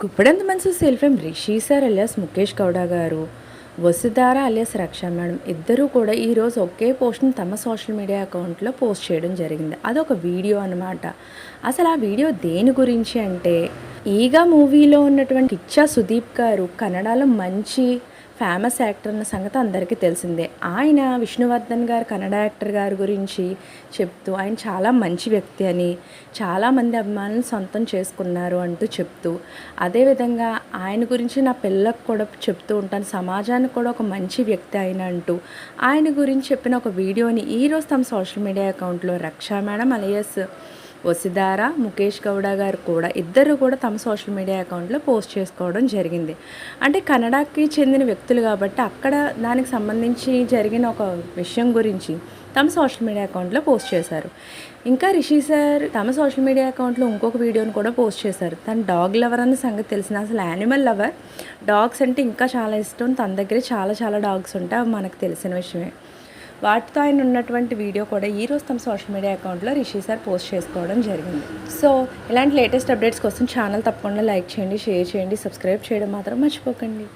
గుప్పడంత మనసు సెల్ఫేం Rishi sir alias Mukesh Gowda garu Vasudhara alias రక్ష madam ఇద్దరూ కూడా ఈరోజు ఒకే పోస్ట్ని తమ సోషల్ మీడియా అకౌంట్లో పోస్ట్ చేయడం జరిగింది. అదొక వీడియో అనమాట అసలు ఆ వీడియో దేని గురించి అంటే ఈగా మూవీలో ఉన్నటువంటి ఇచ్చా సుదీప్ గారు కన్నడలో మంచి ఫేమస్ యాక్టర్ అన్న సంగతి అందరికీ తెలిసిందే. ఆయన విష్ణువర్ధన్ గారు కన్నడ యాక్టర్ గారి గురించి చెప్తూ ఆయన చాలా మంచి వ్యక్తి అని చాలామంది అభిమానులు సొంతం చేసుకున్నారు అంటూ చెప్తూ అదేవిధంగా ఆయన గురించి నా పిల్లలకు కూడా చెప్తూ ఉంటాను. సమాజానికి కూడా ఒక మంచి వ్యక్తి ఆయన అంటూ ఆయన గురించి చెప్పిన ఒక వీడియోని ఈరోజు తమ సోషల్ మీడియా అకౌంట్లో రక్షా మేడం అలియస్ వసుధార ముఖేష్ గౌడ గారు కూడా ఇద్దరు కూడా తమ సోషల్ మీడియా అకౌంట్లో పోస్ట్ చేసుకోవడం జరిగింది. అంటే కన్నడకి చెందిన వ్యక్తులు కాబట్టి అక్కడ దానికి సంబంధించి జరిగిన ఒక విషయం గురించి తమ సోషల్ మీడియా అకౌంట్లో పోస్ట్ చేశారు. ఇంకా రిషి సార్ తమ సోషల్ మీడియా అకౌంట్లో ఇంకొక వీడియోని కూడా పోస్ట్ చేశారు. తను డాగ్ లవర్ అన్న సంగతి తెలిసిన అసలు యానిమల్ లవర్. డాగ్స్ అంటే ఇంకా చాలా ఇష్టం. తన దగ్గర చాలా చాలా డాగ్స్ ఉంటాయి. అవి మనకు తెలిసిన విషయమే. వాటితో ఆయన ఉన్నటువంటి వీడియో కూడా ఈ రోజు తమ సోషల్ మీడియా అకౌంట్లో రిషి సార్ పోస్ట్ చేసుకోవడం జరిగింది. సో ఇలాంటి లేటెస్ట్ అప్డేట్స్ కోసం ఛానల్ తప్పకుండా లైక్ చేయండి షేర్ చేయండి సబ్స్క్రైబ్ చేయడం మాత్రం మర్చిపోకండి.